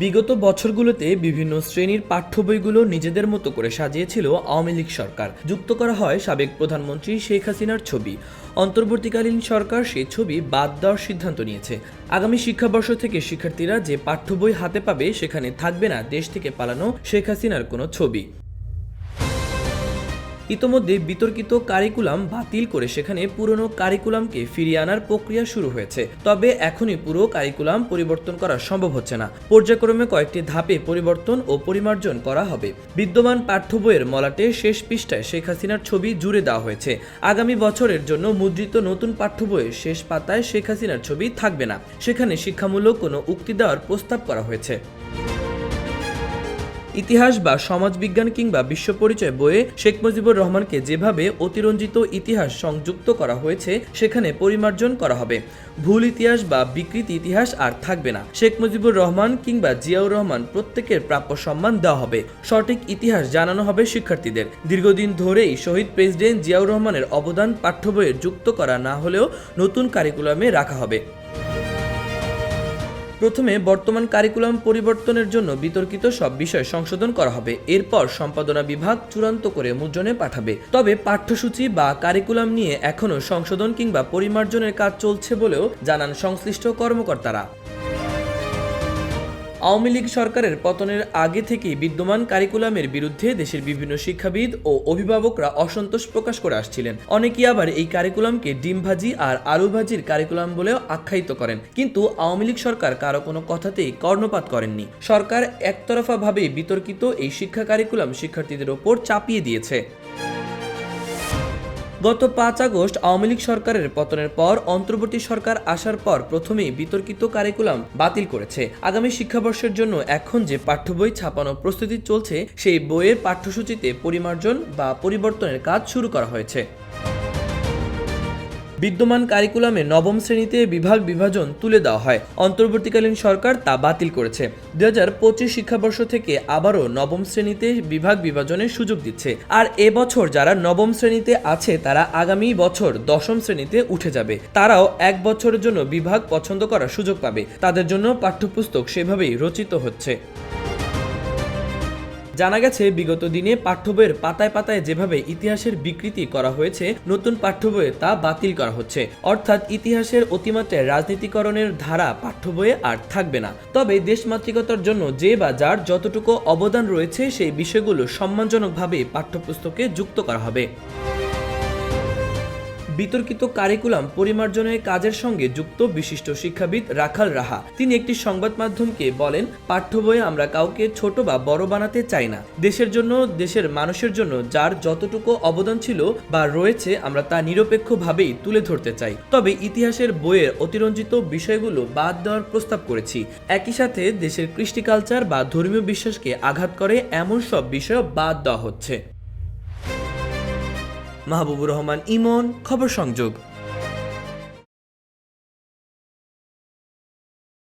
বিগত বছরগুলোতে বিভিন্ন শ্রেণির পাঠ্য বইগুলো নিজেদের মতো করে সাজিয়েছিল আওয়ামী লীগ সরকার। যুক্ত করা হয় সাবেক প্রধানমন্ত্রী শেখ হাসিনার ছবি। অন্তর্বর্তীকালীন সরকার সে ছবি বাদ দেওয়ার সিদ্ধান্ত নিয়েছে। আগামী শিক্ষাবর্ষ থেকে শিক্ষার্থীরা যে পাঠ্য বই হাতে পাবে, সেখানে থাকবে না দেশ থেকে পালানো শেখ হাসিনার কোনো ছবি। ইতোমধ্যে বিতর্কিত কারিকুলাম বাতিল করে সেখানে পুরনো কারিকুলামকে ফিরিয়ে আনার প্রক্রিয়া শুরু হয়েছে। তবে এখনই পুরো কারিকুলাম পরিবর্তন করা সম্ভব হচ্ছে না। পর্যায়ক্রমে কয়েকটি ধাপে পরিবর্তন ও পরিমার্জন করা হবে। বিদ্যমান পাঠ্য বইয়ের মলাটে শেষ পৃষ্ঠায় শেখ হাসিনার ছবি জুড়ে দেওয়া হয়েছে। আগামী বছরের জন্য মুদ্রিত নতুন পাঠ্য বইয়ের শেষ পাতায় শেখ হাসিনার ছবি থাকবে না। সেখানে শিক্ষামূলক কোনো উক্তি দেওয়ার প্রস্তাব করা হয়েছে। ইতিহাস বা সমাজবিজ্ঞান কিংবা বিশ্ব পরিচয় বইয়ে শেখ মুজিবুর রহমানকে যেভাবে অতিরঞ্জিত ইতিহাস সংযুক্ত করা হয়েছে, সেখানে পরিমার্জন করা হবে। ভুল ইতিহাস বা বিকৃত ইতিহাস আর থাকবে না। শেখ মুজিবুর রহমান কিংবা জিয়াউর রহমান প্রত্যেকের প্রাপ্য সম্মান দেওয়া হবে। সঠিক ইতিহাস জানানো হবে শিক্ষার্থীদের। দীর্ঘদিন ধরেই শহীদ প্রেসিডেন্ট জিয়াউর রহমানের অবদান পাঠ্য বইয়ে যুক্ত করা না হলেও নতুন কারিকুলামে রাখা হবে। প্রথমে বর্তমান কারিকুলাম পরিবর্তনের জন্য বিতর্কিত সব বিষয় সংশোধন করা হবে। এরপর সম্পাদনা বিভাগ চূড়ান্ত করে মুদ্রণে পাঠাবে। তবে পাঠ্যসূচি বা কারিকুলাম নিয়ে এখনও সংশোধন কিংবা পরিমার্জনের কাজ চলছে বলেও জানান সংশ্লিষ্ট কর্মকর্তারা। আওয়ামী লীগ সরকারের পতনের আগে থেকেই বিদ্যমান কারিকুলামের বিরুদ্ধে দেশের বিভিন্ন শিক্ষাবিদ ও অভিভাবকরা অসন্তোষ প্রকাশ করে আসছিলেন। অনেকেই আবার এই কারিকুলামকে ডিম ভাজি আর আলু ভাজির কারিকুলাম বলেও আখ্যায়িত করেন। কিন্তু আওয়ামী লীগ সরকার কারও কোনো কথাতেই কর্ণপাত করেননি। সরকার একতরফাভাবে বিতর্কিত এই শিক্ষা কারিকুলাম শিক্ষার্থীদের ওপর চাপিয়ে দিয়েছে। গত পাঁচ আগস্ট আওয়ামী লীগ সরকারের পতনের পর অন্তর্বর্তী সরকার আসার পর প্রথমেই বিতর্কিত কারিকুলাম বাতিল করেছে। আগামী শিক্ষাবর্ষের জন্য এখন যে পাঠ্য বই ছাপানো প্রস্তুতি চলছে, সেই বইয়ের পাঠ্যসূচিতে পরিমার্জন বা পরিবর্তনের কাজ শুরু করা হয়েছে। বিদ্যমান কারিকুলামে নবম শ্রেণীতে বিভাগ বিভাজন তুলে দেওয়া হয়। অন্তর্বর্তীকালীন সরকার তা বাতিল করেছে। দু হাজার পঁচিশ শিক্ষাবর্ষ থেকে আবারও নবম শ্রেণীতে বিভাগ বিভাজনের সুযোগ দিচ্ছে। আর এবছর যারা নবম শ্রেণীতে আছে, তারা আগামী বছর দশম শ্রেণীতে উঠে যাবে। তারাও এক বছরের জন্য বিভাগ পছন্দ করার সুযোগ পাবে। তাদের জন্য পাঠ্যপুস্তক সেভাবেই রচিত হচ্ছে। জানা গেছে, বিগত দিনে পাঠ্য বইয়ের পাতায় পাতায় যেভাবে ইতিহাসের বিকৃতি করা হয়েছে, নতুন পাঠ্যবইয়ে তা বাতিল করা হচ্ছে। অর্থাৎ ইতিহাসের অতিমাত্রায় রাজনীতিকরণের ধারা পাঠ্যবইয়ে আর থাকবে না। তবে দেশমাতৃকতার জন্য যে বা যার যতটুকু অবদান রয়েছে, সেই বিষয়গুলো সম্মানজনকভাবে পাঠ্যপুস্তকে যুক্ত করা হবে। বিতর্কিত কারিকুলাম পরিমার্জনের কাজের সঙ্গে যুক্ত বিশিষ্ট শিক্ষাবিদ রাখাল রাহা। তিনি একটি সংবাদ মাধ্যমকে বলেন, পাঠ্য বইয়ে আমরা কাউকে ছোট বা বড় বানাতে চাই না। দেশের জন্য, দেশের মানুষের জন্য যার যতটুকু অবদান ছিল বা রয়েছে, আমরা তা নিরপেক্ষভাবেই তুলে ধরতে চাই। তবে ইতিহাসের বইয়ের অতিরঞ্জিত বিষয়গুলো বাদ দেওয়ার প্রস্তাব করেছি। একই সাথে দেশের কৃষ্টি কালচার বা ধর্মীয় বিশ্বাসকে আঘাত করে এমন সব বিষয় বাদ দেওয়া হচ্ছে। মাহবুবুর রহমান ইমন খবর সংযোগ।